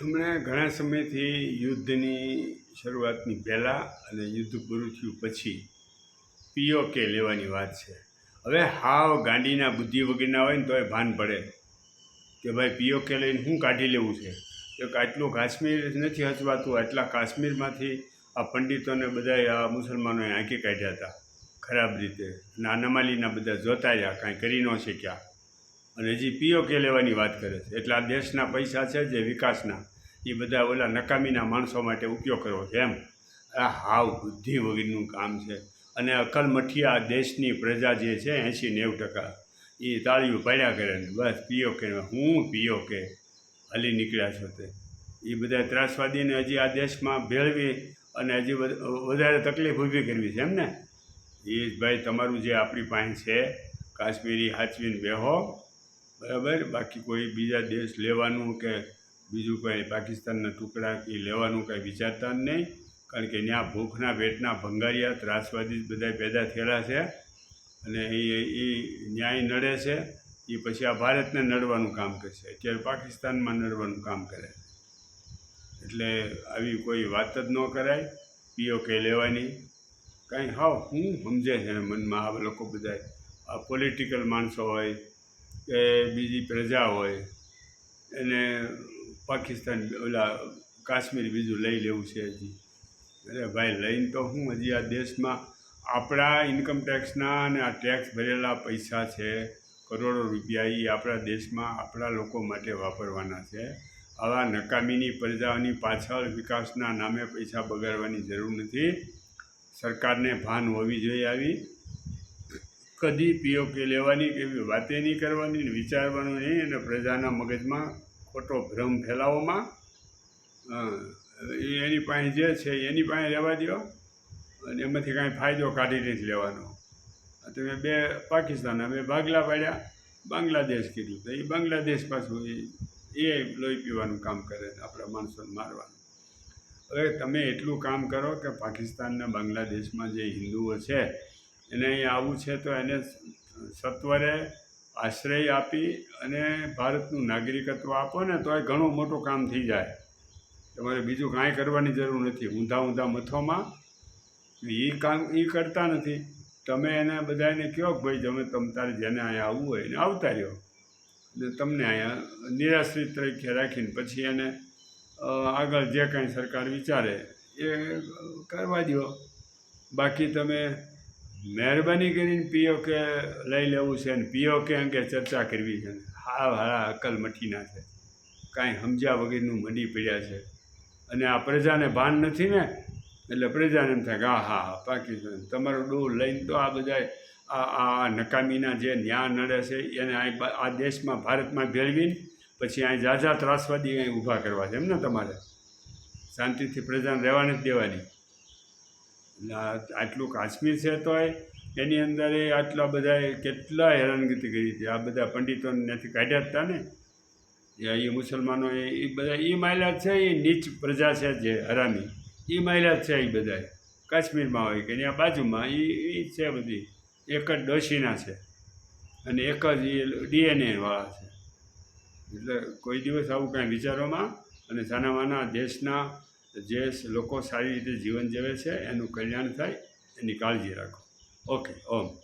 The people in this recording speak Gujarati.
હમણાં ઘણા સમયથી યુદ્ધની શરૂઆતની પહેલાં અને યુદ્ધ પૂરું થયું પછી પીઓકે લેવાની વાત છે. હવે હાવ ગાંડીના બુદ્ધિ વગરના હોય ને તો એ ભાન પડે કે ભાઈ પીઓકે લઈને શું કાઢી લેવું છે? કે આટલું કાશ્મીર નથી હચવાતું આટલા કાશ્મીરમાંથી આ પંડિતોને બધા આ મુસલમાનોએ આંકી કાઢ્યા હતા ખરાબ રીતે. અને આ નમાલીના બધા જોતા રહ્યા, કાંઈ કરી ન શક્યા. અને હજી પીઓકે લેવાની વાત કરે છે. એટલે આ દેશના પૈસા છે જે વિકાસના, એ બધા ઓલા નકામીના માણસો માટે ઉપયોગ કરવો છે એમ. આ હાવ બુદ્ધિ વગેરેનું કામ છે. અને અકલમઠિયા દેશની પ્રજા જે છે એંશી નેવું ટકા, એ તાળીઓ પાડ્યા કરે ને, બસ પીઓકે હું પીઓકે હલી નીકળ્યા છો તે. એ બધા ત્રાસવાદીને હજી આ દેશમાં ભેળવી અને હજી વધારે તકલીફ ઊભી કરવી છે એમ ને? એ ભાઈ, તમારું જે આપણી પાસે છે, કાશ્મીરી હાચવીને બેહો. બરાબર? બાકી કોઈ બીજા દેશ લેવાનું કે બીજું કંઈ પાકિસ્તાનના ટુકડા કે લેવાનું કંઈ વિચારતા જ નહીં. કારણ કે ત્યાં ભૂખના પેટના ભંગારિયા, ત્રાસવાદી બધા પેદા થયેલા છે. અને એ એ ન્યાય નડે છે. એ પછી આ ભારતને નડવાનું કામ કરશે. અત્યારે પાકિસ્તાનમાં નડવાનું કામ કરે. એટલે આવી કોઈ વાત જ ન કરાય. પીઓકે લેવાની. કાંઈ હાવ, હું સમજે છે મનમાં આ લોકો બધા આ પોલિટિકલ માણસો હોય કે બીજી પ્રજા હોય, એને પાકિસ્તાન, ઓલા કાશ્મીર બીજું લઈ લેવું છે હજી. અરે ભાઈ, લઈને તો હું હજી આ દેશમાં આપણા ઇન્કમ ટેક્સના અને આ ટેક્સ ભરેલા પૈસા છે, કરોડો રૂપિયા એ આપણા દેશમાં આપણા લોકો માટે વાપરવાના છે. આવા નકામીની પ્રજાઓની પાછળ વિકાસના નામે પૈસા બગાડવાની જરૂર નથી. સરકારને ભાન હોવી જોઈએ આવી. કદી પીઓકે લેવાની કે એવી વાતે નહીં કરવાની ને વિચારવાનું નહીં અને પ્રજાના મગજમાં ખોટો ભ્રમ ફેલાવવામાં એની પાસે જે છે એની પાસે રહેવા દો અને એમાંથી કાંઈ ફાયદો કાઢી નથી લેવાનો. તમે બે પાકિસ્તાન અમે ભાગલા પાડ્યા, બાંગ્લાદેશ કીધું તો એ બાંગ્લાદેશ પાછું એ લોહી પીવાનું કામ કરે આપણા માણસોને મારવાનું. હવે તમે એટલું કામ કરો કે પાકિસ્તાનના બાંગ્લાદેશમાં જે હિન્દુઓ છે એને અહીં આવવું છે તો એને સત્વરે આશ્રય આપી અને ભારતનું નાગરિકત્વ આપો ને તો એ ઘણું મોટું કામ થઈ જાય. તમારે બીજું કાંઈ કરવાની જરૂર નથી. ઊંધા ઊંધા મથોમાં એ કામ એ કરતા નથી. તમે એને બધાને કહો કે ભાઈ તમે, તમ તારે જેને અહીંયા આવવું હોય એને આવતા રહ્યો. ને તમને અહીંયા નિરાશ્રિત તરીકે રાખીને પછી એને આગળ જે કાંઈ સરકાર વિચારે એ કરવા દો બાકી તમે મહેરબાની કરીને પીઓ કે લઈ લેવું છે અને પીઓ કે અંગે ચર્ચા કરવી છે. હા હા અકલ મઠીના છે. કાંઈ સમજ્યા વગરનું મંડી પડ્યા છે. અને આ પ્રજાને ભાન નથી ને? એટલે પ્રજાને એમ થાય કે હા હા, પાકિસ્તાન. તમારો ડોલ લઈને તો આ બધા આ આ નકામીના જે ન્યા નડે છે, એને આ દેશમાં ભારતમાં ભેળવીને પછી અહીં ઝાઝા ત્રાસવાદી અહીં ઊભા કરવા છે. એમ ને તમારે? શાંતિથી પ્રજાને રહેવા નથી દેવાની. આટલું કાશ્મીર છે તોય એની અંદર એ આટલા બધા કેટલા હેરાનગતિ કરી હતી. આ બધા પંડિતોને ત્યાંથી કાઢ્યા હતા ને. એ મુસલમાનો એ બધા, એ માયલા છે, એ નીચ પ્રજા છે જે હરામી. એ માયલા છે એ બધા કાશ્મીરમાં હોય કે ત્યાં બાજુમાં, એ એ છે બધી. એક જ ડોશીના છે અને એક જ એ ડીએનએ વાળા છે. એટલે કોઈ દિવસ આવું કાંઈ વિચારોમાં અને સાનામાના દેશના જે લોકો સારી રીતે જીવન જીવે છે, એનું કલ્યાણ થાય, એની કાળજી રાખો. ઓકે, ઓમ.